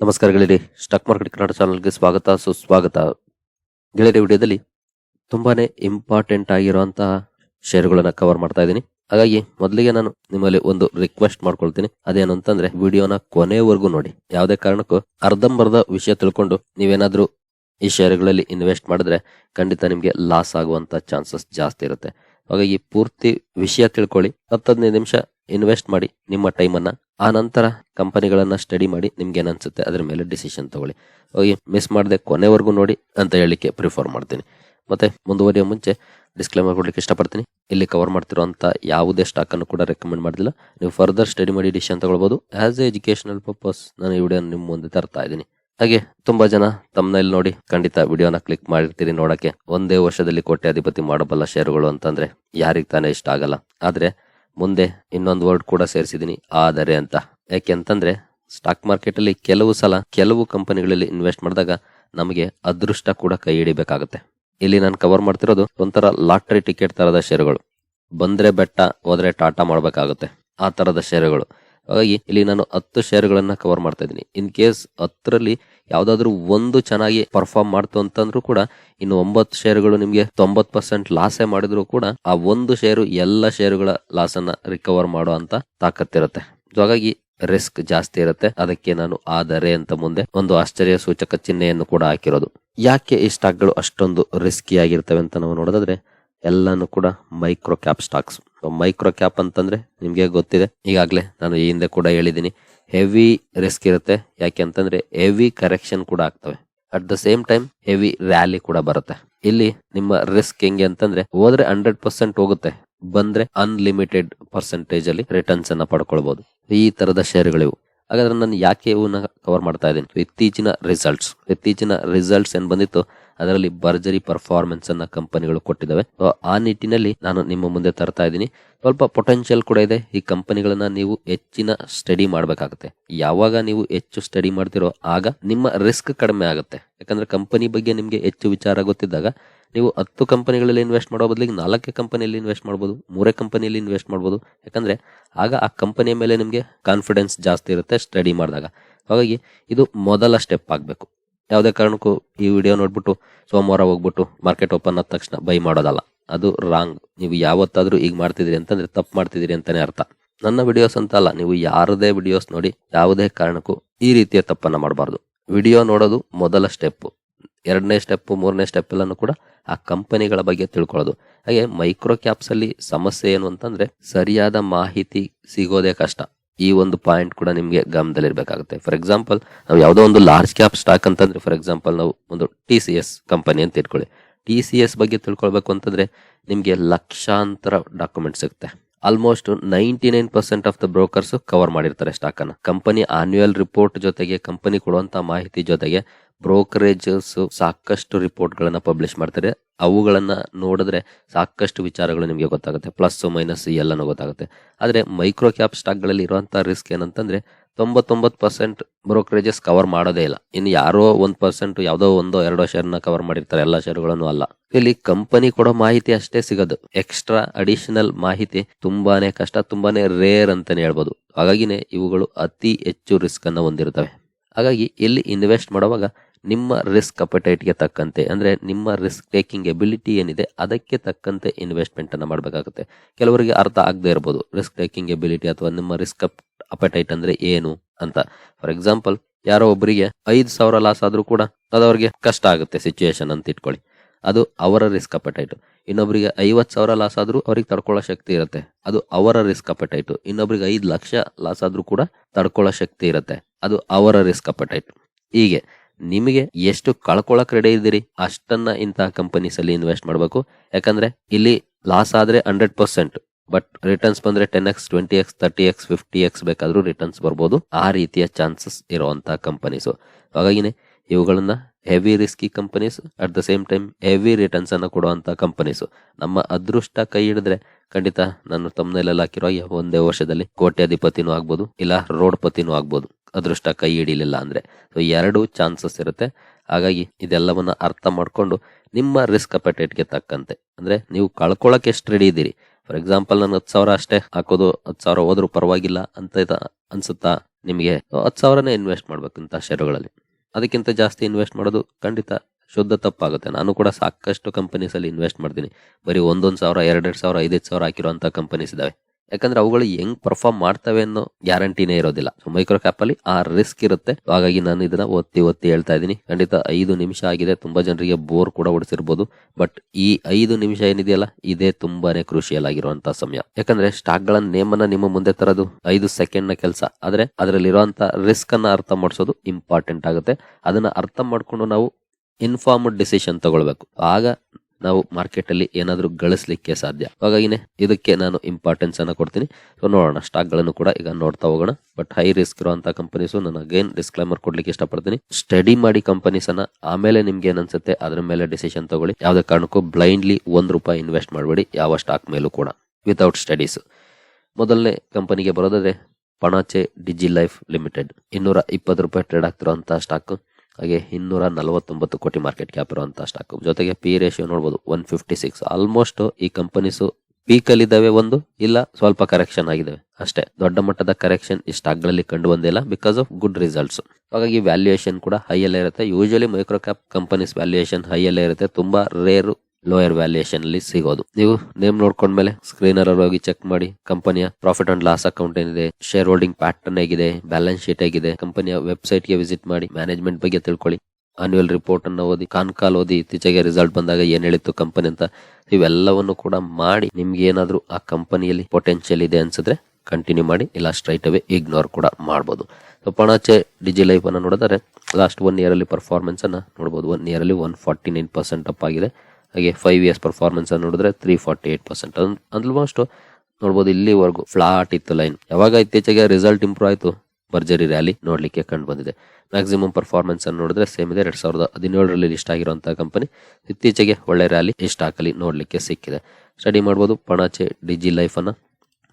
ನಮಸ್ಕಾರ ಗೆಳೆಯರಿ, stock market Kannada ಚಾನಲ್ಗೆ ಸ್ವಾಗತ, ಸುಸ್ವಾಗತ. ಗೆಳೆಯರಿ, ವಿಡಿಯೋದಲ್ಲಿ ತುಂಬಾನೇ ಇಂಪಾರ್ಟೆಂಟ್ ಆಗಿರುವಂತಹ ಷೇರುಗಳನ್ನ ಕವರ್ ಮಾಡ್ತಾ ಇದ್ದೀನಿ. ಹಾಗಾಗಿ ಮೊದಲಿಗೆ ನಾನು ನಿಮ್ಮಲ್ಲಿ ಒಂದು ರಿಕ್ವೆಸ್ಟ್ ಮಾಡ್ಕೊಳ್ತೀನಿ. ಅದೇನು ಅಂತಂದ್ರೆ, ವಿಡಿಯೋನ ಕೊನೆವರೆಗೂ ನೋಡಿ. ಯಾವುದೇ ಕಾರಣಕ್ಕೂ ಅರ್ಧಂಬರ್ಧ ವಿಷಯ ತಿಳ್ಕೊಂಡು ನೀವೇನಾದ್ರೂ ಈ ಷೇರುಗಳಲ್ಲಿ ಇನ್ವೆಸ್ಟ್ ಮಾಡಿದ್ರೆ ಖಂಡಿತ ನಿಮಗೆ ಲಾಸ್ ಆಗುವಂತ ಚಾನ್ಸಸ್ ಜಾಸ್ತಿ ಇರುತ್ತೆ. ಹಾಗಾಗಿ ಪೂರ್ತಿ ವಿಷಯ ತಿಳ್ಕೊಳ್ಳಿ ಹತ್ತು ಹದಿನೈದು ನಿಮಿಷ ಇನ್ವೆಸ್ಟ್ ಮಾಡಿ ನಿಮ್ಮ ಟೈಮನ್ನ ಆ ನಂತರ ಕಂಪನಿಗಳನ್ನು ಸ್ಟಡಿ ಮಾಡಿ ನಿಮ್ಗೆ ಏನನ್ಸುತ್ತೆ ಅದ್ರ ಮೇಲೆ ಡಿಸಿಷನ್ ತಗೊಳ್ಳಿ. ಹೋಗಿ ಮಿಸ್ ಮಾಡದೆ ಕೊನೆವರೆಗೂ ನೋಡಿ ಅಂತ ಹೇಳಲಿಕ್ಕೆ ಪ್ರಿಫರ್ ಮಾಡ್ತೀನಿ. ಮತ್ತೆ ಮುಂದುವರಿಯೋ ಮುಂಚೆ ಡಿಸ್ಕ್ಲೇಮರ್ ಕೊಡ್ಲಿಕ್ಕೆ ಇಷ್ಟಪಡ್ತೀನಿ. ಇಲ್ಲಿ ಕವರ್ ಮಾಡ್ತಿರುವಂತ ಯಾವುದೇ ಸ್ಟಾಕ್ ಅನ್ನು ಕೂಡ ರೆಕಮೆಂಡ್ ಮಾಡಿಲ್ಲ ನೀವು ಫರ್ದರ್ ಸ್ಟಡಿ ಮಾಡಿ ಡಿಸಿಷನ್ ತಗೊಳ್ಬಹುದು ಆಸ್ ಎ ಎಜುಕೇಶನಲ್ ಪರ್ಪಸ್ ನಾನು ಈ ವಿಡಿಯೋ ನಿಮ್ಮ ಮುಂದೆ ತರ್ತಾ ಇದ್ದೀನಿ. ಹಾಗೆ ತುಂಬಾ ಜನ ತಮ್ಮನಲ್ಲಿ ನೋಡಿ ಖಂಡಿತ ವಿಡಿಯೋನ ಕ್ಲಿಕ್ ಮಾಡಿರ್ತೀರಿ ನೋಡಕ್ಕೆ. ಒಂದೇ ವರ್ಷದಲ್ಲಿ ಕೋಟ್ಯಾಧಿಪತಿ ಮಾಡಬಲ್ಲ ಶೇರುಗಳು ಅಂತಂದ್ರೆ ಯಾರಿಗೆ ತಾನೇ ಇಷ್ಟ ಆಗಲ್ಲ. ಆದ್ರೆ ಮುಂದೆ ಇನ್ನೊಂದು ವರ್ಡ್ ಕೂಡ ಸೇರಿಸಿದೀನಿ, ಆದರೆ ಅಂತ. ಯಾಕೆ ಅಂತಂದ್ರೆ ಸ್ಟಾಕ್ ಮಾರ್ಕೆಟ್ ಅಲ್ಲಿ ಕೆಲವು ಸಲ ಕೆಲವು ಕಂಪನಿಗಳಲ್ಲಿ ಇನ್ವೆಸ್ಟ್ ಮಾಡಿದಾಗ ನಮಗೆ ಅದೃಷ್ಟ ಕೂಡ ಕೈ ಹಿಡಿಬೇಕಾಗುತ್ತೆ. ಇಲ್ಲಿ ನಾನು ಕವರ್ ಮಾಡ್ತಿರೋದು ಒಂಥರ ಲಾಟ್ರಿ ಟಿಕೆಟ್ ತರದ ಷೇರುಗಳು. ಬಂದ್ರೆ ಬೆಟ್ಟ, ಹೋದ್ರೆ ಟಾಟಾ ಮಾಡಬೇಕಾಗುತ್ತೆ. ಆ ತರದ ಷೇರುಗಳು. ಹಾಗಾಗಿ ಇಲ್ಲಿ ನಾನು ಹತ್ತು ಶೇರ್ಗಳನ್ನ ಕವರ್ ಮಾಡ್ತಾ ಇದ್ದೀನಿ. ಇನ್ ಕೇಸ್ ಹತ್ತರಲ್ಲಿ ಯಾವ್ದಾದ್ರು ಒಂದು ಚೆನ್ನಾಗಿ ಪರ್ಫಾರ್ಮ್ ಮಾಡ್ತು ಅಂತಂದ್ರೂ ಕೂಡ ಇನ್ನು ಒಂಬತ್ತು ಷೇರುಗಳು ನಿಮಗೆ ತೊಂಬತ್ ಪರ್ಸೆಂಟ್ ಲಾಸೇ ಮಾಡಿದ್ರು ಕೂಡ ಆ ಒಂದು ಶೇರು ಎಲ್ಲ ಶೇರುಗಳ ಲಾಸ್ ಅನ್ನ ರಿಕವರ್ ಮಾಡೋ ಅಂತ ತಾಕತ್ತಿರುತ್ತೆ ಇರುತ್ತೆ. ಹಾಗಾಗಿ ರಿಸ್ಕ್ ಜಾಸ್ತಿ ಇರುತ್ತೆ. ಅದಕ್ಕೆ ನಾನು ಆದರೆ ಅಂತ ಮುಂದೆ ಒಂದು ಆಶ್ಚರ್ಯ ಸೂಚಕ ಚಿಹ್ನೆಯನ್ನು ಕೂಡ ಹಾಕಿರೋದು. ಯಾಕೆ ಈ ಸ್ಟಾಕ್ಗಳು ಅಷ್ಟೊಂದು ರಿಸ್ಕಿ ಆಗಿರ್ತವೆ ಅಂತ ನಾವು ನೋಡೋದಾದ್ರೆ ಎಲ್ಲಾನು ಕೂಡ micro cap stocks micro cap ಅಂತಂದ್ರೆ ನಿಮ್ಗೆ ಗೊತ್ತಿದೆ. ಈಗಾಗಲೇ ನಾನು ಈ ಹಿಂದೆ ಕೂಡ ಹೇಳಿದ್ದೀನಿ ಹೆವಿ ರಿಸ್ಕ್ ಇರುತ್ತೆ. ಯಾಕೆ ಅಂತಂದ್ರೆ ಹೆವಿ ಕರೆಕ್ಷನ್ ಕೂಡ ಆಗ್ತವೆ. At the same time heavy rally ಕೂಡ ಬರುತ್ತೆ. ಇಲ್ಲಿ ನಿಮ್ಮ ರಿಸ್ಕ್ ಹೆಂಗೆ ಅಂತಂದ್ರೆ ಹೋದ್ರೆ ಹಂಡ್ರೆಡ್ ಪರ್ಸೆಂಟ್ ಹೋಗುತ್ತೆ. ಬಂದ್ರೆ ಅನ್ಲಿಮಿಟೆಡ್ ಪರ್ಸೆಂಟೇಜ್ ಅಲ್ಲಿ ರಿಟರ್ನ್ಸ್ ಅನ್ನ ಪಡ್ಕೊಳ್ಬಹುದು ಈ ತರದ ಷೇರುಗಳಿವು ಹಾಗಾದ್ರೆ ನಾನು ಯಾಕೆ ಇವನ್ನ ಕವರ್ ಮಾಡ್ತಾ ಇದ್ದೀನಿ? ಇತ್ತೀಚಿನ ರಿಸಲ್ಟ್ಸ್ ಇತ್ತೀಚಿನ ರಿಸಲ್ಟ್ಸ್ ಏನ್ ಬಂದಿತ್ತು? ಅದರಲ್ಲಿ ಭರ್ಜರಿ ಪರ್ಫಾರ್ಮೆನ್ಸ್ ಅನ್ನ ಕಂಪನಿಗಳು ಕೊಟ್ಟಿದ್ದಾವೆ. ಆ ನಿಟ್ಟಿನಲ್ಲಿ ನಾನು ನಿಮ್ಮ ಮುಂದೆ ತರ್ತಾ ಇದ್ದೀನಿ. ಸ್ವಲ್ಪ ಪೊಟೆನ್ಷಿಯಲ್ ಕೂಡ ಇದೆ. ಈ ಕಂಪನಿಗಳನ್ನ ನೀವು ಹೆಚ್ಚಿನ ಸ್ಟಡಿ ಮಾಡಬೇಕಾಗುತ್ತೆ. ಯಾವಾಗ ನೀವು ಹೆಚ್ಚು ಸ್ಟಡಿ ಮಾಡ್ತಿರೋ ಆಗ ನಿಮ್ಮ ರಿಸ್ಕ್ ಕಡಿಮೆ ಆಗುತ್ತೆ. ಯಾಕಂದ್ರೆ ಕಂಪನಿ ಬಗ್ಗೆ ನಿಮಗೆ ಹೆಚ್ಚು ವಿಚಾರ ಗೊತ್ತಿದ್ದಾಗ ನೀವು ಹತ್ತು ಕಂಪನಿಗಳಲ್ಲಿ ಇನ್ವೆಸ್ಟ್ ಮಾಡೋ ಬದಲಿಗೆ ನಾಲ್ಕೇ ಕಂಪನಿಯಲ್ಲಿ ಇನ್ವೆಸ್ಟ್ ಮಾಡ್ಬೋದು, ಮೂರೇ ಕಂಪನಿಯಲ್ಲಿ ಇನ್ವೆಸ್ಟ್ ಮಾಡ್ಬೋದು. ಯಾಕಂದ್ರೆ ಆಗ ಆ ಕಂಪನಿಯ ಮೇಲೆ ನಿಮಗೆ ಕಾನ್ಫಿಡೆನ್ಸ್ ಜಾಸ್ತಿ ಇರುತ್ತೆ ಸ್ಟಡಿ ಮಾಡಿದಾಗ. ಹಾಗಾಗಿ ಇದು ಮೊದಲ ಸ್ಟೆಪ್ ಆಗಬೇಕು. ಯಾವುದೇ ಕಾರಣಕ್ಕೂ ಈ ವಿಡಿಯೋ ನೋಡ್ಬಿಟ್ಟು ಸೋಮವಾರ ಹೋಗ್ಬಿಟ್ಟು ಮಾರ್ಕೆಟ್ ಓಪನ್ ಆದ ತಕ್ಷಣ ಬೈ ಮಾಡೋದಲ್ಲ. ಅದು ರಾಂಗ್ ನೀವು ಯಾವತ್ತಾದ್ರೂ ಈಗ ಮಾಡ್ತಿದ್ದೀರಿ ಅಂತಂದ್ರೆ ತಪ್ಪು ಮಾಡ್ತಿದ್ದೀರಿ ಅಂತಾನೆ ಅರ್ಥ. ನನ್ನ ವಿಡಿಯೋಸ್ ಅಂತ ಅಲ್ಲ, ನೀವು ಯಾರದೇ ವಿಡಿಯೋಸ್ ನೋಡಿ ಯಾವುದೇ ಕಾರಣಕ್ಕೂ ಈ ರೀತಿಯ ತಪ್ಪನ್ನು ಮಾಡಬಾರ್ದು. ವಿಡಿಯೋ ನೋಡೋದು ಮೊದಲ ಸ್ಟೆಪ್ ಎರಡನೇ ಸ್ಟೆಪ್ ಮೂರನೇ ಸ್ಟೆಪ್ ಎಲ್ಲನೂ ಕೂಡ ಆ ಕಂಪನಿಗಳ ಬಗ್ಗೆ ತಿಳ್ಕೊಳ್ಳೋದು. ಹಾಗೆ ಮೈಕ್ರೋ ಕ್ಯಾಪ್ಸಲ್ಲಿ ಸಮಸ್ಯೆ ಏನು ಅಂತಂದ್ರೆ ಸರಿಯಾದ ಮಾಹಿತಿ ಸಿಗೋದೇ ಕಷ್ಟ. ಈ ಒಂದು ಪಾಯಿಂಟ್ ಕೂಡ ನಿಮ್ಗೆ ಗಮನದಲ್ಲಿರ್ಬೇಕಾಗುತ್ತೆ. ಫಾರ್ ಎಕ್ಸಾಂಪಲ್ ನಾವು ಯಾವುದೋ ಒಂದು ಲಾರ್ಜ್ ಕ್ಯಾಪ್ ಸ್ಟಾಕ್ ಅಂತಂದ್ರೆ ಫಾರ್ ಎಕ್ಸಾಂಪಲ್ ನಾವು ಒಂದು ಟಿ ಸಿ ಎಸ್ ಕಂಪನಿ ಅಂತ ಇಟ್ಕೊಳ್ಳಿ. ಟಿ ಸಿ ಎಸ್ ಬಗ್ಗೆ ತಿಳ್ಕೊಳ್ಬೇಕು ಅಂತಂದ್ರೆ, ನಿಮಗೆ ಲಕ್ಷಾಂತರ ಡಾಕ್ಯುಮೆಂಟ್ ಸಿಗುತ್ತೆ. Almost ninety nine percent of the brokers cover ಮಾಡಿರ್ತಾರೆ ಸ್ಟಾಕ್ ಅನ್ನ. ಕಂಪನಿ ಆನ್ಯುಯಲ್ ರಿಪೋರ್ಟ್ ಜೊತೆಗೆ ಕಂಪನಿ ಕೊಡುವಂತ ಮಾಹಿತಿ ಜೊತೆಗೆ ಬ್ರೋಕರೇಜಸ್ ಸಾಕಷ್ಟು ರಿಪೋರ್ಟ್ ಗಳನ್ನ ಪಬ್ಲಿಷ್ ಮಾಡ್ತಾರೆ. ಅವುಗಳನ್ನ ನೋಡಿದ್ರೆ ಸಾಕಷ್ಟು ವಿಚಾರಗಳು ನಿಮಗೆ ಗೊತ್ತಾಗುತ್ತೆ. ಪ್ಲಸ್ ಮೈನಸ್ ಎಲ್ಲನೂ ಗೊತ್ತಾಗುತ್ತೆ. ಆದರೆ ಮೈಕ್ರೋ ಕ್ಯಾಪ್ ಸ್ಟಾಕ್ಗಳಲ್ಲಿ ಇರುವಂಥ ರಿಸ್ಕ್ ಏನಂತಂದ್ರೆ ತೊಂಬತ್ತೊಂಬತ್ತು ಪರ್ಸೆಂಟ್ ಬ್ರೋಕರೇಜಸ್ ಕವರ್ ಮಾಡೋದೇ ಇಲ್ಲ. ಇನ್ನು ಯಾರೋ ಒಂದು ಪರ್ಸೆಂಟ್, ಯಾವುದೋ ಒಂದೋ ಎರಡೋ ಶೇರ್ನ ಕವರ್ ಮಾಡಿರ್ತಾರೆ. ಎಲ್ಲ ಶೇರ್ಗಳನ್ನು ಅಲ್ಲ. ಇಲ್ಲಿ ಕಂಪನಿ ಕೊಡೋ ಮಾಹಿತಿ ಅಷ್ಟೇ ಸಿಗೋದು. ಎಕ್ಸ್ಟ್ರಾ ಅಡಿಷನಲ್ ಮಾಹಿತಿ ತುಂಬಾನೇ ಕಷ್ಟ, ತುಂಬಾನೇ ರೇರ್ ಅಂತಾನೆ ಹೇಳ್ಬೋದು. ಹಾಗಾಗಿನೇ ಇವುಗಳು ಅತಿ ಹೆಚ್ಚು ರಿಸ್ಕ್ ಅನ್ನ ಹೊಂದಿರ್ತವೆ ಹಾಗಾಗಿ ಇಲ್ಲಿ ಇನ್ವೆಸ್ಟ್ ಮಾಡುವಾಗ ನಿಮ್ಮ ರಿಸ್ಕ್ ಅಪಟೈಟ್ಗೆ ತಕ್ಕಂತೆ, ಅಂದರೆ ನಿಮ್ಮ ರಿಸ್ಕ್ ಟೇಕಿಂಗ್ ಎಬಿಲಿಟಿ ಏನಿದೆ, ಅದಕ್ಕೆ ತಕ್ಕಂತೆ ಇನ್ವೆಸ್ಟ್ಮೆಂಟನ್ನು ಮಾಡಬೇಕಾಗುತ್ತೆ. ಕೆಲವರಿಗೆ ಅರ್ಥ ಆಗದೆ ಇರ್ಬೋದು ರಿಸ್ಕ್ ಟೇಕಿಂಗ್ ಎಬಿಲಿಟಿ ಅಥವಾ ನಿಮ್ಮ ರಿಸ್ಕ್ ಅಪಟೈಟ್ ಅಂದರೆ ಏನು ಅಂತ. ಫಾರ್ ಎಕ್ಸಾಂಪಲ್ ಯಾರೋ ಒಬ್ಬರಿಗೆ ಐದು ಸಾವಿರ ಲಾಸ್ ಆದರೂ ಕೂಡ ಅದು ಅವ್ರಿಗೆ ಕಷ್ಟ ಆಗುತ್ತೆ ಸಿಚುಯೇಷನ್ ಅಂತ ಇಟ್ಕೊಳ್ಳಿ. ಅದು ಅವರ ರಿಸ್ಕ್ ಅಪಟೈಟು ಇನ್ನೊಬ್ಬರಿಗೆ ಐವತ್ತು ಸಾವಿರ ಲಾಸ್ ಆದರೂ ಅವ್ರಿಗೆ ತಡ್ಕೊಳ್ಳೋ ಶಕ್ತಿ ಇರುತ್ತೆ. ಅದು ಅವರ ರಿಸ್ಕ್ ಅಪಟೈಟು ಇನ್ನೊಬ್ರಿಗೆ ಐದು ಲಕ್ಷ ಲಾಸ್ ಆದರೂ ಕೂಡ ತಡ್ಕೊಳ್ಳೋ ಶಕ್ತಿ ಇರುತ್ತೆ. ಅದು ಅವರ ರಿಸ್ಕ್ ಅಪಟೈಟ್ ಹೀಗೆ. ನಿಮಗೆ ಎಷ್ಟು ಕಳ್ಕೊಳಕ್ ರೆಡಿ ಇದ್ದೀರಿ, ಅಷ್ಟನ್ನ ಇಂತಹ ಕಂಪನೀಸ್ ಇನ್ವೆಸ್ಟ್ ಮಾಡಬೇಕು. ಯಾಕಂದ್ರೆ ಇಲ್ಲಿ ಲಾಸ್ ಆದ್ರೆ ಹಂಡ್ರೆಡ್ ಪರ್ಸೆಂಟ್ ಬಟ್ ರಿಟರ್ನ್ಸ್ ಬಂದ್ರೆ ten x twenty x thirty x fifty x ಬೇಕಾದ್ರೂ ರಿಟರ್ನ್ಸ್ ಬರ್ಬೋದು. ಆ ರೀತಿಯ ಚಾನ್ಸಸ್ ಇರುವಂತಹ ಕಂಪನೀಸ್ ಹಾಗಾಗಿನೇ ಇವುಗಳನ್ನ heavy risky companies at the same time heavy returns ಅನ್ನು ಕೊಡುವಂತ ಕಂಪನೀಸ್ ನಮ್ಮ ಅದೃಷ್ಟ ಕೈ ಹಿಡಿದ್ರೆ ಖಂಡಿತ ನಾನು ತಮ್ಮನೆಲ್ಲ ಹಾಕಿರೋ ಒಂದೇ ವರ್ಷದಲ್ಲಿ ಕೋಟ್ಯಾಧಿಪತಿನೂ ಆಗ್ಬೋದು, ಇಲ್ಲ ರೋಡ್ ಪತಿನೂ ಆಗ್ಬೋದು. ಅದೃಷ್ಟ ಕೈ ಹಿಡಿಲಿಲ್ಲ ಅಂದ್ರೆ. ಸೊ ಎರಡು ಚಾನ್ಸಸ್ ಇರುತ್ತೆ. ಹಾಗಾಗಿ ಇದೆಲ್ಲವನ್ನ ಅರ್ಥ ಮಾಡಿಕೊಂಡು ನಿಮ್ಮ ರಿಸ್ಕ್ ಅಪೆಟೇಟ್ಗೆ ತಕ್ಕಂತೆ. ಅಂದ್ರೆ ನೀವು ಕಳ್ಕೊಳ್ಳೋಕೆ ಎಷ್ಟು ರೆಡಿ ಇದ್ದೀರಿ? ಫಾರ್ ಎಕ್ಸಾಂಪಲ್ ನಾನು ಹತ್ತು ಸಾವಿರ ಅಷ್ಟೇ ಹಾಕೋದು, ಹತ್ತು ಸಾವಿರ ಹೋದರೂ ಪರವಾಗಿಲ್ಲ ಅಂತ ಅನಿಸುತ್ತಾ ನಿಮಗೆ? ಹತ್ತು ಸಾವಿರನೇ ಇನ್ವೆಸ್ಟ್ ಮಾಡಬೇಕು ಇಂಥ ಷೇರುಗಳಲ್ಲಿ ಅದಕ್ಕಿಂತ ಜಾಸ್ತಿ ಇನ್ವೆಸ್ಟ್ ಮಾಡೋದು ಖಂಡಿತ ಶುದ್ಧ ತಪ್ಪಾಗುತ್ತೆ. ನಾನು ಕೂಡ ಸಾಕಷ್ಟು ಕಂಪನೀಸಲ್ಲಿ ಇನ್ವೆಸ್ಟ್ ಮಾಡ್ತೀನಿ. ಬರೀ ಒಂದೊಂದು ಸಾವಿರ, ಎರಡೆರಡು ಸಾವಿರ, ಐದೈದು ಸಾವಿರ ಹಾಕಿರುವಂಥ ಕಂಪನೀಸ್ ಇದಾವೆ. ಯಾಕಂದ್ರೆ ಅವುಗಳು ಹೆಂಗ್ ಪರ್ಫಾರ್ಮ್ ಮಾಡ್ತವೆ ಅನ್ನೋ ಗ್ಯಾರಂಟಿನೇ ಇರೋದಿಲ್ಲ. ಮೈಕ್ರೋ ಕ್ಯಾಪ್ ಅಲ್ಲಿ ಆ ರಿಸ್ಕ್ ಇರುತ್ತೆ. ಹಾಗಾಗಿ ನಾನು ಇದನ್ನ ಒತ್ತಿ ಒತ್ತಿ ಹೇಳ್ತಾ ಇದ್ದೀನಿ. ಖಂಡಿತ ಐದು ನಿಮಿಷ ಆಗಿದೆ. ತುಂಬಾ ಜನರಿಗೆ ಬೋರ್ ಕೂಡ ಹೊಡಿಸಿರ್ಬೋದು ಬಟ್ ಈ ಐದು ನಿಮಿಷ ಏನಿದೆಯಲ್ಲ, ಇದೇ ತುಂಬಾನೇ ಕ್ರೂಷಿಯಲ್ ಆಗಿರುವಂತಹ ಸಮಯ. ಯಾಕಂದ್ರೆ ಸ್ಟಾಕ್ಗಳ ನೇಮನ ನಿಮ್ಮ ಮುಂದೆ ತರೋದು ಐದು ಸೆಕೆಂಡ್ನ ಕೆಲಸ. ಆದ್ರೆ ಅದರಲ್ಲಿರುವಂತಹ ರಿಸ್ಕ್ ಅನ್ನ ಅರ್ಥ ಮಾಡಿಸೋದು ಇಂಪಾರ್ಟೆಂಟ್ ಆಗುತ್ತೆ. ಅದನ್ನ ಅರ್ಥ ಮಾಡ್ಕೊಂಡು ನಾವು ಇನ್ಫಾರ್ಮ್ಡ್ ಡಿಸಿಷನ್ ತಗೊಳ್ಬೇಕು. ಆಗ ನಾವು ಮಾರ್ಕೆಟ್ ಅಲ್ಲಿ ಏನಾದ್ರೂ ಗಳಿಸ್ಲಿಕ್ಕೆ ಸಾಧ್ಯ. ಹಾಗಾಗಿನೇ ಇದಕ್ಕೆ ನಾನು ಇಂಪಾರ್ಟೆನ್ಸ್ ಅನ್ನ ಕೊಡ್ತೀನಿ. ಸೊ ನೋಡೋಣ. ಸ್ಟಾಕ್ಗಳನ್ನು ಕೂಡ ಈಗ ನೋಡ್ತಾ ಹೋಗೋಣ. ಬಟ್ ಹೈ ರಿಸ್ಕ್ ಇರುವಂತಹ ಕಂಪನೀಸ್ ನಾನು ಅಗೇನ್ ಡಿಸ್ಕ್ಲೈಮರ್ ಕೊಡ್ಲಿಕ್ಕೆ ಇಷ್ಟಪಡ್ತೀನಿ. ಸ್ಟಡಿ ಮಾಡಿ ಕಂಪನೀಸ್ ಆಮೇಲೆ ನಿಮ್ಗೆ ಏನ್ ಅನ್ಸುತ್ತೆ ಅದ್ರ ಮೇಲೆ ಡಿಸಿಷನ್ ತಗೊಳ್ಳಿ. ಯಾವುದೇ ಕಾರಣಕ್ಕೂ ಬ್ಲೈಂಡ್ಲಿ ಒಂದ್ ರೂಪಾಯಿ ಇನ್ವೆಸ್ಟ್ ಮಾಡಬೇಡಿ. ಯಾವ ಸ್ಟಾಕ್ ಮೇಲೂ ಕೂಡ. ವಿತೌಟ್ ಸ್ಟಡೀಸ್ ಮೊದಲನೇ ಕಂಪನಿಗೆ ಬರೋದಾದ್ರೆ ಪಣಾಚೆ ಡಿಜಿ ಲೈಫ್ ಲಿಮಿಟೆಡ್ ಇನ್ನೂರ ಇಪ್ಪತ್ತು ರೂಪಾಯಿ ಟ್ರೇಡ್ ಆಗ್ತಿರುವಂತಹ ಸ್ಟಾಕ್ ಹಾಗೆ ಇನ್ನೂರ ನಲವತ್ತೊಂಬತ್ತು ಕೋಟಿ ಮಾರ್ಕೆಟ್ ಕ್ಯಾಪ್ ಇರುವಂತಹ ಸ್ಟಾಕ್ ಜೊತೆಗೆ ಪಿ ರೇಷಿಯೋ ನೋಡಬಹುದು ಒನ್ ಫಿಫ್ಟಿ ಸಿಕ್ಸ್ ಆಲ್ಮೋಸ್ಟ್ ಈ ಕಂಪನೀಸ್ ಪೀಕ್ ಅಲ್ಲಿ ಇದಾವೆ ಒಂದು, ಇಲ್ಲ ಸ್ವಲ್ಪ ಕರೆಕ್ಷನ್ ಆಗಿದಾವೆ ಅಷ್ಟೇ, ದೊಡ್ಡ ಮಟ್ಟದ ಕರೆಕ್ಷನ್ ಈ ಸ್ಟಾಕ್ಗಳಲ್ಲಿ ಕಂಡು ಬಂದಿಲ್ಲ ಬಿಕಾಸ್ ಆಫ್ ಗುಡ್ ರಿಸಲ್ಟ್ಸ್ ಹಾಗಾಗಿ ವ್ಯಾಲ್ಯೂಯೇಷನ್ ಕೂಡ ಹೈ ಅಲ್ಲೇ ಇರುತ್ತೆ. Usually micro cap companies valuation high ಅಲ್ಲೇ ಇರುತ್ತೆ. ತುಂಬಾ ರೇರು ಲೋಯರ್ ವ್ಯಾಲ್ಯೂಯೇಷನ್ ಅಲ್ಲಿ ಸಿಗೋದು. ನೀವು ನೇಮ್ ನೋಡ್ಕೊಂಡ್ಮೇಲೆ ಸ್ಕ್ರೀನರ್ ಹೋಗಿ ಚೆಕ್ ಮಾಡಿ. ಕಂಪನಿಯ ಪ್ರಾಫಿಟ್ ಅಂಡ್ ಲಾಸ್ ಅಕೌಂಟ್ ಏನಿದೆ ಶೇರ್ ಹೋಲ್ಡಿಂಗ್ ಪ್ಯಾಟರ್ನ್ ಹೇಗಿದೆ ಬ್ಯಾಲೆನ್ಸ್ ಶೀಟ್ ಹೇಗಿದೆ ಕಂಪನಿಯ ವೆಬ್ಸೈಟ್ಗೆ ವಿಸಿಟ್ ಮಾಡಿ ಮ್ಯಾನೇಜ್ಮೆಂಟ್ ಬಗ್ಗೆ ತಿಳ್ಕೊಳ್ಳಿ. ಆನ್ಯುವಲ್ ರಿಪೋರ್ಟ್ ಅನ್ನು ಓದಿ, ಕಾನ್ ಕಾಲ್ ಓದಿ, ಇತ್ತೀಚೆಗೆ ರಿಸಲ್ಟ್ ಬಂದಾಗ ಏನ್ ಹೇಳಿತ್ತು ಕಂಪನಿ ಅಂತ ಇವೆಲ್ಲವನ್ನು ಕೂಡ ಮಾಡಿ ನಿಮ್ಗೆ ಏನಾದ್ರೂ ಆ ಕಂಪನಿಯಲ್ಲಿ ಪೊಟೆನ್ಶಿಯಲ್ ಇದೆ ಅನ್ಸಿದ್ರೆ ಕಂಟಿನ್ಯೂ ಮಾಡಿ, ಇಲ್ಲ ಸ್ಟ್ರೈಟ್ ಅವೇ ಇಗ್ನೋರ್ ಕೂಡ ಮಾಡ್ಬೋದು. ಸೊ ಪಣಾಚೆ ಡಿಜಿ ಲೈಫ್ ಅನ್ನು ನೋಡಿದ್ರೆ ಲಾಸ್ಟ್ ಒನ್ ಇಯರ್ ಅಲ್ಲಿ ಪರ್ಫಾರ್ಮೆನ್ಸ್ ಅನ್ನ ನೋಡಬಹುದು ಒನ್ ಇಯರ್ ಅಲ್ಲಿ one forty nine percent up ಆಗಿದೆ. ಹಾಗೆ ಫೈವ್ ಇಯರ್ಸ್ ಪರ್ಫಾರ್ಮೆನ್ಸ್ ನೋಡಿದ್ರೆ three forty eight percent almost ನೋಡ್ಬೋದು ಇಲ್ಲಿವರೆಗೂ ಫ್ಲಾಟ್ ಇತ್ತು ಲೈನ್ ಯಾವಾಗ ಇತ್ತೀಚೆಗೆ ರಿಸಲ್ಟ್ ಇಂಪ್ರೂವ್ ಆಯಿತು? ಭರ್ಜರಿ ರ್ಯಾಲಿ ನೋಡಲಿಕ್ಕೆ ಕಂಡು ಬಂದಿದೆ. ಮ್ಯಾಕ್ಸಿಮಮ್ ಪರ್ಫಾರ್ಮೆನ್ಸ್ ಅನ್ನು ನೋಡಿದ್ರೆ ಸೇಮ್ ಇದೆ. ಎರಡ್ ಸಾವಿರದ ಹದಿನೇಳರಲ್ಲಿ ಲಿಸ್ಟ್ ಆಗಿರುವಂತಹ ಕಂಪನಿ ಇತ್ತೀಚೆಗೆ ಒಳ್ಳೆ ರ್ಯಾಲಿ ಈ ಹಾಕಲಿ ನೋಡ್ಲಿಕ್ಕೆ ಸಿಕ್ಕಿದೆ. ಸ್ಟಡಿ ಮಾಡ್ಬೋದು. ಪಣಾಚೆ ಡಿಜಿ ಲೈಫ್ ಅನ್ನ.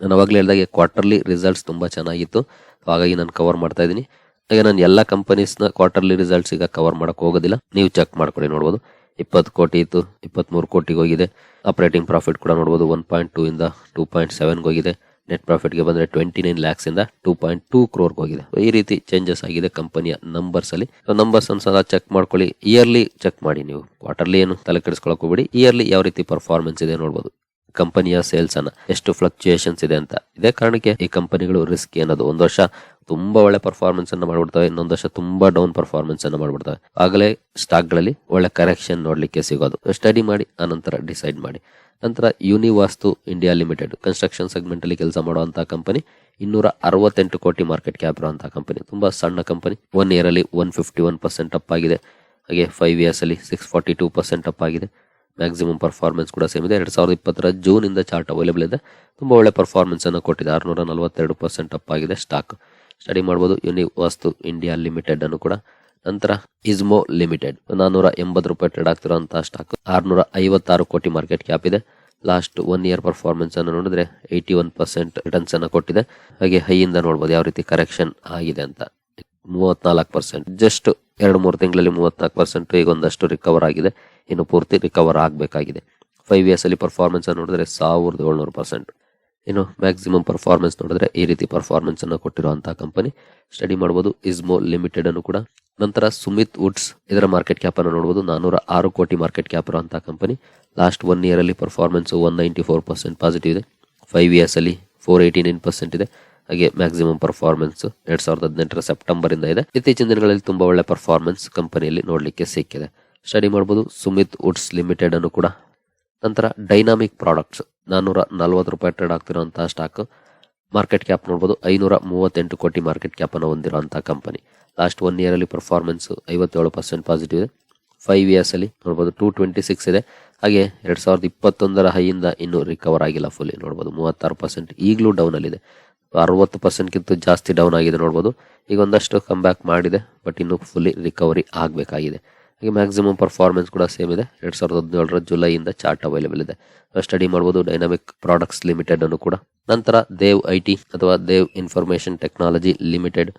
ನಾನು ಅವಾಗಲೇ ಹೇಳಿದಾಗೆ ಕ್ವಾರ್ಟರ್ಲಿ ರಿಸಲ್ಟ್ಸ್ ತುಂಬ ಚೆನ್ನಾಗಿತ್ತು. ಹಾಗಾಗಿ ನಾನು ಕವರ್ ಮಾಡ್ತಾ ಇದ್ದೀನಿ. ಹಾಗೆ ನಾನು ಎಲ್ಲ ಕಂಪನೀಸ್ನ ಕ್ವಾರ್ಟರ್ಲಿ ರಿಸಲ್ಟ್ಸ್ ಈಗ ಕವರ್ ಮಾಡೋಕೆ ಹೋಗೋದಿಲ್ಲ. ನೀವು ಚೆಕ್ ಮಾಡ್ಕೊಳ್ಳಿ ನೋಡ್ಬೋದು. ಇಪ್ಪತ್ತು ಕೋಟಿ ಇತ್ತು, ಇಪ್ಪತ್ಮೂರು ಕೋಟಿಗೆ ಹೋಗಿದೆ. ಆಪರೇಟಿಂಗ್ ಪ್ರಾಫಿಟ್ ಕೂಡ ನೋಡ್ಬೋದು ಒನ್ ಪಾಯಿಂಟ್ ಟೂ ಇಂದ ಟೂ ಪಾಯಿಂಟ್ ಸೆವೆನ್ಗೆ ಹೋಗಿದೆ. ನೆಟ್ ಪ್ರಾಫಿಟ್ಗೆ ಬಂದ್ರೆ ಟ್ವೆಂಟಿ ನೈನ್ ಲ್ಯಾಕ್ಸ್ ಇಂದ ಟೂ ಪಾಯಿಂಟ್ ಟೂ ಕ್ರೋರ್ಗೆ ಹೋಗಿದೆ. ಈ ರೀತಿ ಚೇಂಜಸ್ ಆಗಿದೆ ಕಂಪನಿಯ ನಂಬರ್ಸ್ ಅಲ್ಲಿ. ನಂಬರ್ಸ್ ಒಂದ್ಸಲ ಚೆಕ್ ಮಾಡ್ಕೊಳ್ಳಿ. ಇಯರ್ಲಿ ಚೆಕ್ ಮಾಡಿ ನೀವು. ಕ್ವಾರ್ಟರ್ಲಿ ಏನು ತಲೆ ಕೆಡಿಸ್ಕೊಳಕ್ ಹೋಗ್ಬಿಡಿ. ಇಯರ್ಲಿ ಯಾವ ರೀತಿ ಪರ್ಫಾರ್ಮೆನ್ಸ್ ಇದೆ ನೋಡ್ಬೋದು. ಕಂಪನಿಯ ಸೇಲ್ಸ್ ಅನ್ನ ಎಷ್ಟು ಫ್ಲಕ್ಚುಯೇಷನ್ಸ್ ಇದೆ ಅಂತ. ಇದೇ ಕಾರಣಕ್ಕೆ ಈ ಕಂಪನಿಗಳು ರಿಸ್ಕ್ ಏನದು ಒಂದು ವರ್ಷ ತುಂಬಾ ಒಳ್ಳೆ ಪರ್ಫಾರ್ಮೆನ್ಸ್ ಅನ್ನ ಮಾಡ್ಬಿಡ್ತವೆ. ಇನ್ನೊಂದು ವರ್ಷ ತುಂಬಾ ಡೌನ್ ಪರ್ಫಾರ್ಮೆನ್ಸ್ ಅನ್ನ ಮಾಡ್ಬಿಡ್ತವೆ. ಆಗಲೇ ಸ್ಟಾಕ್ಗಳಲ್ಲಿ ಒಳ್ಳೆ ಕರೆಕ್ಷನ್ ನೋಡ್ಲಿಕ್ಕೆ ಸಿಗೋದು. ಸ್ಟಡಿ ಮಾಡಿ, ಆನಂತರ ಡಿಸೈಡ್ ಮಾಡಿ. ನಂತರ Univastu India limited construction segment ಅಲ್ಲಿ ಕೆಲಸ ಮಾಡುವಂತಹ ಕಂಪನಿ ಇನ್ನೂರ ಅರವತ್ತೆಂಟು ಕೋಟಿ ಮಾರ್ಕೆಟ್ ಕ್ಯಾಪ್ ಇರುವಂತಹ ಕಂಪನಿ ತುಂಬಾ ಸಣ್ಣ ಕಂಪನಿ ಒನ್ ಇಯರ್ ಅಲ್ಲಿ one fifty one percent up ಆಗಿದೆ. ಹಾಗೆ ಫೈವ್ ಇಯರ್ಸ್ ಅಲ್ಲಿ six forty two percent up ಆಗಿದೆ. ಮ್ಯಾಕ್ಸಿಮಮ್ ಪರ್ಫಾರ್ಮೆನ್ಸ್ ಕೂಡ ಸೇಮ್ ಇದೆ. ಎರಡ್ ಸಾವಿರದ ಇಪ್ಪತ್ತರ ಜೂನ್ ಇಂದ ಚಾರ್ಟ್ ಅವೈಲೇಬಲ್ ಇದೆ. ತುಂಬಾ ಒಳ್ಳೆ ಪರ್ಫಾರ್ಮೆನ್ಸ್ ಅನ್ನು ಕೊಟ್ಟಿದೆ. ಆರ್ನೂರ ನಲವತ್ತೆರಡು ಪರ್ಸೆಂಟ್ ಅಪ್ ಆಗಿದೆ ಸ್ಟಾಕ್ ಸ್ಟಡಿ ಮಾಡ್ಬೋದು. ಯುನಿ ವಾಸ್ತು ಇಂಡಿಯಾ ಲಿಮಿಟೆಡ್ ಅನ್ನು ಕೂಡ. ನಂತರ ಇಸ್ಮೋ ಲಿಮಿಟೆಡ್. ನಾನೂರ ಎಂಬತ್ತು ರೂಪಾಯಿ ಟ್ರೇಡ್ ಆಗ್ತಿರೋಂಥ ಸ್ಟಾಕ್ ಆರ್ನೂರ ಐವತ್ತಾರು ಕೋಟಿ ಮಾರ್ಕೆಟ್ ಕ್ಯಾಪ್ ಇದೆ. ಲಾಸ್ಟ್ ಒನ್ ಇಯರ್ ಪರ್ಫಾರ್ಮೆನ್ಸ್ ಅನ್ನು ನೋಡಿದ್ರೆ ಏಯ್ಟಿ ಒನ್ ಪರ್ಸೆಂಟ್ ರಿಟರ್ನ್ಸ್ ಅನ್ನು ಕೊಟ್ಟಿದೆ. ಹಾಗೆ ಹೈಯಿಂದ ನೋಡ್ಬೋದು ಯಾವ ರೀತಿ ಕರೆಕ್ಷನ್ ಆಗಿದೆ ಅಂತ. ಮೂವತ್ನಾಲ್ಕು ಪರ್ಸೆಂಟ್ ಜಸ್ಟ್ ಎರಡು ಮೂರು ತಿಂಗಳಲ್ಲಿ ಮೂವತ್ನಾಲ್ಕು ಪರ್ಸೆಂಟ್ ಈಗ ಒಂದಷ್ಟು ರಿಕವರ್ ಆಗಿದೆ. ಇನ್ನು ಪೂರ್ತಿ ರಿಕವರ್ ಆಗಬೇಕಾಗಿದೆ. ಫೈವ್ ಇಯರ್ಸ್ ಅಲ್ಲಿ ಪರ್ಫಾರ್ಮೆನ್ಸ್ ನೋಡಿದ್ರೆ ಸಾವಿರದ ಏಳ್ನೂರು ಪರ್ಸೆಂಟ್ ಇನ್ನು ಮ್ಯಾಕ್ಸಿಮಮ್ ಪರ್ಫಾರ್ಮೆನ್ಸ್ ನೋಡಿದ್ರೆ ಈ ರೀತಿ ಪರ್ಫಾರ್ಮೆನ್ಸ್ ಅನ್ನು ಕೊಟ್ಟಿರುವಂತಹ ಕಂಪನಿ ಸ್ಟಡಿ ಮಾಡಬಹುದು ಇಸ್ಮೋ ಲಿಮಿಟೆಡ್ ಅನ್ನು ಕೂಡ. ನಂತರ ಸುಮಿತ್ ವುಡ್ಸ್ ಇದರ ಮಾರ್ಕೆಟ್ ಕ್ಯಾಪ್ ಅನ್ನು ನೋಡಬಹುದು ನಾನೂರ ಆರು ಕೋಟಿ ಮಾರ್ಕೆಟ್ ಕ್ಯಾಪ್ ಇರುವಂತಹ ಕಂಪನಿ ಲಾಸ್ಟ್ ಒನ್ ಇಯರ್ ಅಲ್ಲಿ performance one ninety four percent positive ಇದೆ. ಫೈವ್ ಇಯರ್ಸ್ ಅಲ್ಲಿ ಫೋರ್ ಏಯ್ಟಿ ನೈನ್ ಪರ್ಸೆಂಟ್ ಇದೆ. ಹಾಗೆ ಮ್ಯಾಕ್ಸಿಮಮ್ ಪರ್ಫಾರ್ಮೆನ್ಸ್ ಎರಡ್ ಸಾವಿರದ ಹದಿನೆಂಟರ ಸೆಪ್ಟೆಂಬರ್ ಇಂದ ಇದೆ. ಇತ್ತೀಚಿನ ದಿನಗಳಲ್ಲಿ ತುಂಬಾ ಒಳ್ಳೆ ಪರ್ಫಾರ್ಮೆನ್ಸ್ ಕಂಪನಿಯಲ್ಲಿ ನೋಡಲಿಕ್ಕೆ ಸಿಕ್ಕಿದೆ. ಸ್ಟಡಿ ಮಾಡಬಹುದು ಸುಮಿತ್ ವುಡ್ಸ್ ಲಿಮಿಟೆಡ್ ಅನ್ನು ಕೂಡ. ನಂತರ ಡೈನಾಮಿಕ್ ಪ್ರಾಡಕ್ಟ್ಸ್ ನಾನೂರ ನಲವತ್ತು ರೂಪಾಯಿ ಟ್ರೇಡ್ ಆಗ್ತಿರುವಂತಹ ಸ್ಟಾಕ್ ಮಾರ್ಕೆಟ್ ಕ್ಯಾಪ್ ನೋಡ್ಬೋದು ಐನೂರ ಮೂವತ್ತೆಂಟು ಕೋಟಿ ಮಾರ್ಕೆಟ್ ಕ್ಯಾಪ್ ಅನ್ನು ಹೊಂದಿರುವಂತಹ ಕಂಪನಿ ಲಾಸ್ಟ್ ಒನ್ ಇಯರ್ ಅಲ್ಲಿ ಪರ್ಫಾರ್ಮೆನ್ಸ್ ಐವತ್ತೇಳು ಪರ್ಸೆಂಟ್ ಪಾಸಿಟಿವ್ ಇದೆ. ಫೈವ್ ಇಯರ್ಸ್ ಅಲ್ಲಿ ನೋಡಬಹುದು ಟೂ ಟ್ವೆಂಟಿ ಸಿಕ್ಸ್ ಇದೆ. ಹಾಗೆ ಎರಡು ಸಾವಿರದ ಇಪ್ಪತ್ತೊಂದರ ಹೈಯಿಂದ ಇನ್ನೂ ರಿಕವರ್ ಆಗಿಲ್ಲ ಫುಲ್ಲಿ ನೋಡ್ಬೋದು. ಮೂವತ್ತಾರು ಪರ್ಸೆಂಟ್ ಈಗಲೂ ಡೌನ್ ಅಲ್ಲಿ ಇದೆ ಅರವತ್ತು ಪರ್ಸೆಂಟ್ಗಿಂತ ಜಾಸ್ತಿ ಡೌನ್ ಆಗಿದೆ ನೋಡ್ಬೋದು. ಈಗ ಒಂದಷ್ಟು ಕಮ್ ಬ್ಯಾಕ್ ಮಾಡಿದೆ ಬಟ್ ಇನ್ನು ಫುಲ್ಲಿ ರಿಕವರಿ ಆಗಬೇಕಾಗಿದೆ. ಹಾಗೆ ಮ್ಯಾಕ್ಸಿಮಮ್ ಪರ್ಫಾರ್ಮೆನ್ಸ್ ಕೂಡ ಸೇಮ್ ಇದೆ. ಎರಡು ಸಾವಿರದ ಹದಿನೇಳರ ಜುಲೈಯಿಂದ ಚಾರ್ಟ್ ಅವೈಲೇಬಲ್ ಇದೆ. ಸ್ಟಡಿ ಮಾಡ್ಬೋದು ಡೈನಾಮಿಕ್ ಪ್ರಾಡಕ್ಟ್ಸ್ ಲಿಮಿಟೆಡ್ ಅನ್ನು ಕೂಡ. ನಂತರ ದೇವ್ ಐ ಟಿ ಅಥವಾ Dev information technology limited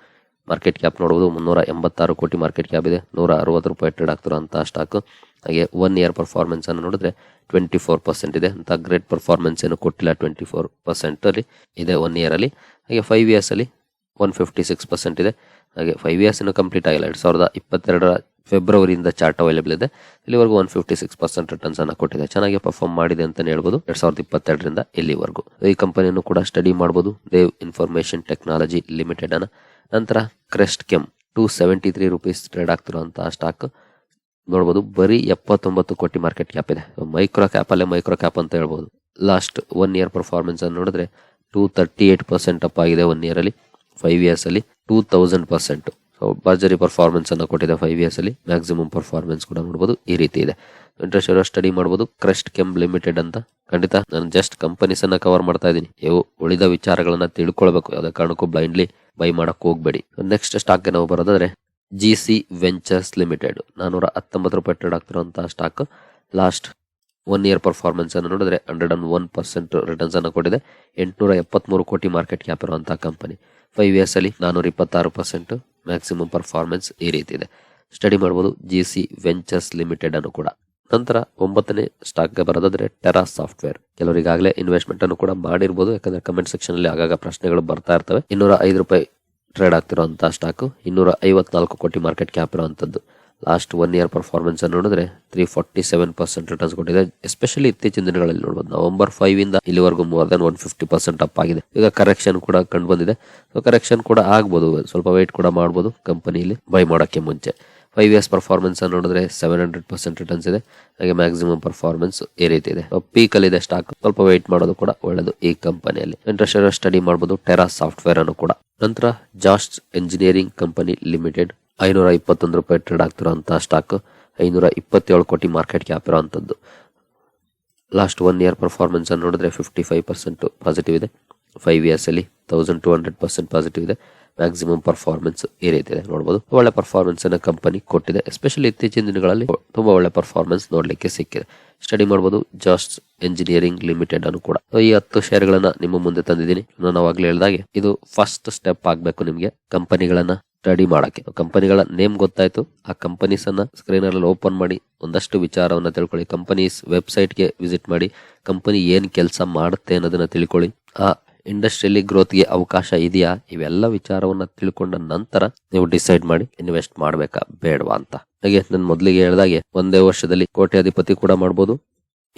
market cap ನೋಡಬಹುದು ಮುನ್ನೂರ ಎಂಬತ್ತಾರು ಕೋಟಿ ಮಾರ್ಕೆಟ್ ಕ್ಯಾಪ್ ಇದೆ. ನೂರ ಅರವತ್ತು ರೂಪಾಯಿ ಟ್ರೇಡ್ ಅಂತ ಸ್ಟಾಕ್ ಹಾಗೆ ಒನ್ ಇಯರ್ ಪರ್ಫಾರ್ಮೆನ್ಸ್ ಅನ್ನು ನೋಡಿದ್ರೆ ಟ್ವೆಂಟಿ ಫೋರ್ ಪರ್ಸೆಂಟ್ ಇದೆ. ಅಂತ ಗ್ರೇಟ್ ಪರ್ಫಾರ್ಮೆನ್ಸ್ ಏನು ಕೊಟ್ಟಿಲ್ಲ ಟ್ವೆಂಟಿ ಫೋರ್ ಪರ್ಸೆಂಟ್ ಅಲ್ಲಿ ಇದೆ ಒನ್ ಇಯರ್ ಅಲ್ಲಿ. ಹಾಗೆ ಫೈವ್ ಇಯರ್ಸ್ ಅಲ್ಲಿ ಒನ್ ಫಿಫ್ಟಿ ಸಿಕ್ಸ್ ಪರ್ಸೆಂಟ್ ಇದೆ. ಹಾಗೆ ಫೈವ್ ಇಯರ್ಸ್ ಇನ್ನು ಕಂಪ್ಲೀಟ್ ಆಗಿಲ್ಲ. ಎರಡು ಸಾವಿರದ ಇಪ್ಪತ್ತೆರಡರ ಫೆಬ್ರವರಿಯಿಂದ ಚಾರ್ಟ್ ಅವೈಲೇಬಲ್ ಇದೆ. ಇಲ್ಲಿವರೆಗೂ one fifty six percent returns ಅನ್ನ ಕೊಟ್ಟಿದೆ. ಚೆನ್ನಾಗಿ ಪರ್ಫಾರ್ಮ್ ಮಾಡಿದೆ ಅಂತ ಹೇಳ್ಬೋದು. ಎರಡ್ ಸಾವಿರದ ಇಪ್ಪತ್ತೆರಡರಿಂದ ಇಲ್ಲಿವರೆಗೂ. ಈ ಕಂಪನಿಯನ್ನು ಕೂಡ ಸ್ಟಡಿ ಮಾಡಬಹುದು ದೇವ್ ಇನ್ಫಾರ್ಮೇಶನ್ ಟೆಕ್ನಾಲಜಿ ಲಿಮಿಟೆಡ್ ಅನ್ನ. ನಂತರ Crest Chem two seventy three rupees trade ಆಗ್ತಿರುವಂತಹ stock ನೋಡಬಹುದು ಬರೀ ಎಪ್ಪತ್ತೊಂಬತ್ತು ಕೋಟಿ ಮಾರ್ಕೆಟ್ ಕ್ಯಾಪ್ ಇದೆ. ಮೈಕ್ರೋ ಕ್ಯಾಪ್ ಅಲ್ಲೇ ಮೈಕ್ರೋ ಕ್ಯಾಪ್ ಅಂತ ಹೇಳ್ಬೋದು. ಲಾಸ್ಟ್ ಒನ್ ಇಯರ್ ಪರ್ಫಾರ್ಮೆನ್ಸ್ ಅನ್ನು ನೋಡಿದ್ರೆ two thirty eight percent up ಆಗಿದೆ ಒನ್ ಇಯರ್ ಅಲ್ಲಿ ಫೈವ್ ಇಯರ್ಸ್ ಅಲ್ಲಿ ಟೂ ತೌಸಂಡ್ ಪರ್ಸೆಂಟ್ ಭರ್ಜರಿ ಪರ್ಫಾರ್ಮೆನ್ಸ್ ಅನ್ನು ಕೊಟ್ಟಿದೆ ಫೈವ್ ಇಯರ್ಸ್ ಅಲ್ಲಿ. ಮ್ಯಾಕ್ಸಿಮಮ್ ಪರ್ಫಾರ್ಮೆನ್ಸ್ ಕೂಡ ನೋಡಬಹುದು ಈ ರೀತಿ ಇದೆ. ಇಂಟ್ರೆಸ್ಟ್ ಇರೋ ಸ್ಟಡಿ ಮಾಡಬಹುದು ಕ್ರೆಸ್ಟ್ ಕೆಂಪ್ ಲಿಮಿಟೆಡ್ ಅಂತ. ಖಂಡಿತ ನಾನು ಜಸ್ಟ್ ಕಂಪನೀಸ್ ಅನ್ನ ಕವರ್ ಮಾಡ್ತಾ ಇದ್ದೀನಿ. ಇವು ಉಳಿದ ವಿಚಾರಗಳನ್ನ ತಿಳ್ಕೊಳ್ಬೇಕು. ಯಾವುದೇ ಕಾರಣಕ್ಕೂ ಬ್ಲೈಂಡ್ಲಿ ಬೈ ಮಾಡಕ್ ಹೋಗ್ಬೇಡಿ. ನೆಕ್ಸ್ಟ್ ಸ್ಟಾಕ್ ನಾವು ಬರೋದಾದ್ರೆ ಜಿ ಸಿ ವೆಂಚರ್ಸ್ ಲಿಮಿಟೆಡ್ ನಾನೂರ ಹತ್ತೊಂಬತ್ತು ರೂಪಾಯಿ trade ಆಗ್ತಿರುವಂತಹ stock last one year performance ಅನ್ನು ನೋಡಿದ್ರೆ hundred and one percent returns ಅನ್ನು ಕೊಟ್ಟಿದೆ. ಎಂಟುನೂರ ಎಪ್ಪತ್ಮೂರು ಕೋಟಿ ಮಾರ್ಕೆಟ್ ಕ್ಯಾಪ್ ಇರುವಂತಹ ಕಂಪನಿ ಫೈವ್ ಇಯರ್ಸ್ ಅಲ್ಲಿ ನಾನೂರ ಇಪ್ಪತ್ತಾರು ಪರ್ಸೆಂಟ್ ಮ್ಯಾಕ್ಸಿಮಮ್ ಪರ್ಫಾರ್ಮೆನ್ಸ್ ಈ ರೀತಿ ಇದೆ. ಸ್ಟಡಿ ಮಾಡಬಹುದು ಜಿ ಸಿ ವೆಂಚರ್ಸ್ ಲಿಮಿಟೆಡ್ ಅನ್ನು ಕೂಡ. ನಂತರ ಒಂಬತ್ತನೇ ಸ್ಟಾಕ್ಗೆ ಬರೋದಾದ್ರೆ ಟೆರಾ ಸಾಫ್ಟ್ವೇರ್ ಕೆಲವರಿಗಾಗಲೇ ಇನ್ವೆಸ್ಟ್ಮೆಂಟ್ ಅನ್ನು ಕೂಡ ಮಾಡಿರ್ಬೋದು, ಯಾಕಂದ್ರೆ ಕಮೆಂಟ್ ಸೆಕ್ಷನ್ ಅಲ್ಲಿ ಆಗಾಗ ಪ್ರಶ್ನೆಗಳು ಬರ್ತಾ ಇರ್ತವೆ. ಇನ್ನೂರ ಐದು ರೂಪಾಯಿ ಟ್ರೇಡ್ ಆಗ್ತಿರುವಂತಹ ಸ್ಟಾಕ್ ಇನ್ನೂರ ಐವತ್ನಾಲ್ಕು ಕೋಟಿ ಮಾರ್ಕೆಟ್ ಕ್ಯಾಪ್ ಇರುವಂತದ್ದು. ಲಾಸ್ಟ್ ಒನ್ ಇಯರ್ ಪರ್ಫಾರ್ಮೆನ್ಸ್ ಅನ್ನು ನೋಡಿದ್ರೆ three forty seven percent returns ಕೊಟ್ಟಿದೆ. ಎಸ್ಪೆಷಲಿ ಇತ್ತೀಚಿನ ದಿನಗಳಲ್ಲಿ ನೋಡಬಹುದು ನವೆಂಬರ್ ಫೈವ್ ಇಂದ ಇಲ್ಲಿವರೆಗೂ more than one fifty percent up ಆಗಿದೆ. ಈಗ ಕರೆಕ್ಷನ್ ಕೂಡ ಕಂಡು ಬಂದಿದೆ. ಸೊ ಕರೆಕ್ಷನ್ ಕೂಡ ಆಗ್ಬೋದು. ಸ್ವಲ್ಪ ವೇಟ್ ಕೂಡ ಮಾಡಬಹುದು ಕಂಪನಿಯಲ್ಲಿ ಬೈ ಮಾಡೋಕ್ಕೆ ಮುಂಚೆ. ಫೈವ್ ಇಯರ್ಸ್ ಪರ್ಫಾರ್ಮೆನ್ಸ್ ಅನ್ನು ನೋಡಿದ್ರೆ ಸೆವೆನ್ ಹಂಡ್ರೆಡ್ ಪರ್ಸೆಂಟ್ ರಿಟರ್ನ್ಸ್ ಇದೆ. ಹಾಗೆ ಮ್ಯಾಕ್ಸಿಮಮ್ ಪರ್ಫಾರ್ಮೆನ್ಸ್ ಈ ರೀತಿ ಇದೆ. ಪೀಕ್ ಅಲ್ಲಿ ಇದೆ ಸ್ಟಾಕ್ ಸ್ವಲ್ಪ ವೇಟ್ ಮಾಡೋದು ಕೂಡ ಒಳ್ಳೆಯದು ಈ ಕಂಪನಿಯಲ್ಲಿ ಇಂಟ್ರೆಸ್ಟ್ ಸ್ಟಡಿ ಮಾಡಬಹುದು ಟೆರಾ ಸಾಫ್ಟ್ವೇರ್ ಅನ್ನು ಕೂಡ. ನಂತರ ಜಾಸ್ಟ್ ಎಂಜಿನಿಯರಿಂಗ್ ಕಂಪನಿ ಲಿಮಿಟೆಡ್ ಐನೂರ ಇಪ್ಪತ್ತೊಂದು ರೂಪಾಯಿ ಟ್ರೇಡ್ ಆಗ್ತಿರುವಂತಹ ಸ್ಟಾಕ್ ಐನೂರ ಇಪ್ಪತ್ತೇಳು ಕೋಟಿ ಮಾರ್ಕೆಟ್ ಕ್ಯಾಪ್ ಇರುವಂತದ್ದು ಲಾಸ್ಟ್ ಒನ್ ಇಯರ್ ಪರ್ಫಾರ್ಮೆನ್ಸ್ ಅನ್ನು ನೋಡಿದ್ರೆ ಫಿಫ್ಟಿ ಫೈವ್ ಪರ್ಸೆಂಟ್ ಪಾಸಿಟಿವ್ ಇದೆ. ಫೈವ್ ಇಯರ್ಸ್ ಅಲ್ಲಿ thousand two hundred percent positive ಇದೆ. ಮ್ಯಾಕ್ಸಿಮಮ್ ಪರ್ಫಾರ್ಮೆನ್ಸ್ ಈ ರೀತಿ ಇದೆ. ನೋಡಬಹುದು ಒಳ್ಳೆ ಪರ್ಫಾರ್ಮೆನ್ಸ್ ಅನ್ನ ಕಂಪನಿ ಕೊಟ್ಟಿದೆ. ಎಸ್ಪೆಷಲಿ ಇತ್ತೀಚಿನ ದಿನಗಳಲ್ಲಿ ತುಂಬಾ ಒಳ್ಳೆ ಪರ್ಫಾರ್ಮೆನ್ಸ್ ನೋಡಲಿಕ್ಕೆ ಸಿಕ್ಕಿದೆ. ಸ್ಟಡಿ ಮಾಡಬಹುದು ಜಾಸ್ಟ್ ಎಂಜಿನಿಯರಿಂಗ್ ಲಿಮಿಟೆಡ್ ಅನ್ನು ಕೂಡ. ಈ ಹತ್ತು ಶೇರ್ಗಳನ್ನ ನಿಮ್ಮ ಮುಂದೆ ತಂದಿದ್ದೀನಿ. ನಾನು ಅವಾಗ್ಲೇ ಹೇಳಿದಾಗೆ ಇದು ಫಸ್ಟ್ ಸ್ಟೆಪ್ ಆಗಬೇಕು ನಿಮಗೆ. ಕಂಪನಿಗಳನ್ನ ಸ್ಟಡಿ ಮಾಡಕ್ಕೆ. ಕಂಪನಿಗಳ ನೇಮ್ ಗೊತ್ತಾಯ್ತು. ಆ ಕಂಪನೀಸ್ ಅನ್ನ ಸ್ಕ್ರೀನ್ ಅಲ್ಲಿ ಓಪನ್ ಮಾಡಿ ಒಂದಷ್ಟು ವಿಚಾರವನ್ನ ತಿಳ್ಕೊಳ್ಳಿ. ಕಂಪನೀಸ್ ವೆಬ್ಸೈಟ್ಗೆ ವಿಸಿಟ್ ಮಾಡಿ ಕಂಪನಿ ಏನು ಕೆಲಸ ಮಾಡುತ್ತೆ ಅನ್ನೋದನ್ನ ತಿಳ್ಕೊಳ್ಳಿ. ಆ ಇಂಡಸ್ಟ್ರಿಯಲ್ಲಿ ಗ್ರೋತ್ಗೆ ಅವಕಾಶ ಇದೆಯಾ? ಇವೆಲ್ಲ ವಿಚಾರವನ್ನ ತಿಳ್ಕೊಂಡ ನಂತರ ನೀವು ಡಿಸೈಡ್ ಮಾಡಿ ಇನ್ವೆಸ್ಟ್ ಮಾಡಬೇಕಾ ಬೇಡವಾ ಅಂತ. ಹಾಗೆ ನಾನು ಮೊದಲಿಗೆ ಹೇಳಿದಾಗೆ ಒಂದೇ ವರ್ಷದಲ್ಲಿ ಕೋಟ್ಯಾಧಿಪತಿ ಕೂಡ ಮಾಡ್ಬೋದು.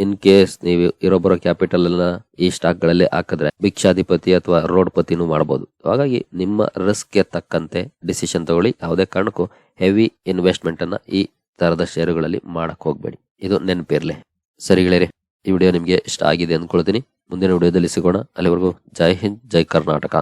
ಇನ್ ಕೇಸ್ ನೀವು ಇರೋಬ್ಬರ ಕ್ಯಾಪಿಟಲ್ ಅನ್ನ ಈ ಸ್ಟಾಕ್ಗಳಲ್ಲಿ ಹಾಕಿದ್ರೆ ಭಿಕ್ಷಾಧಿಪತಿ ಅಥವಾ ರೋಡ್ ಪತಿನೂ ಮಾಡಬಹುದು ಹಾಗಾಗಿ ನಿಮ್ಮ ರಿಸ್ಕ್ಗೆ ತಕ್ಕಂತೆ ಡಿಸಿಷನ್ ತಗೊಳ್ಳಿ. ಯಾವುದೇ ಕಾರಣಕ್ಕೂ ಹೆವಿ ಇನ್ವೆಸ್ಟ್ಮೆಂಟ್ ಅನ್ನ ಈ ತರದ ಷೇರುಗಳಲ್ಲಿ ಮಾಡಕ್ ಹೋಗ್ಬೇಡಿ. ಇದು ನೆನಪಿರ್ಲಿ. ಸರಿ ಗೆಳೆಯರೆ, ಈ ವಿಡಿಯೋ ನಿಮ್ಗೆ ಇಷ್ಟ ಆಗಿದೆ ಅಂದ್ಕೊಳ್ತೀನಿ. ಮುಂದಿನ ವಿಡಿಯೋದಲ್ಲಿ ಸಿಗೋಣ. ಅಲ್ಲಿವರೆಗೂ ಜೈ ಹಿಂದ್, ಜೈ ಕರ್ನಾಟಕ.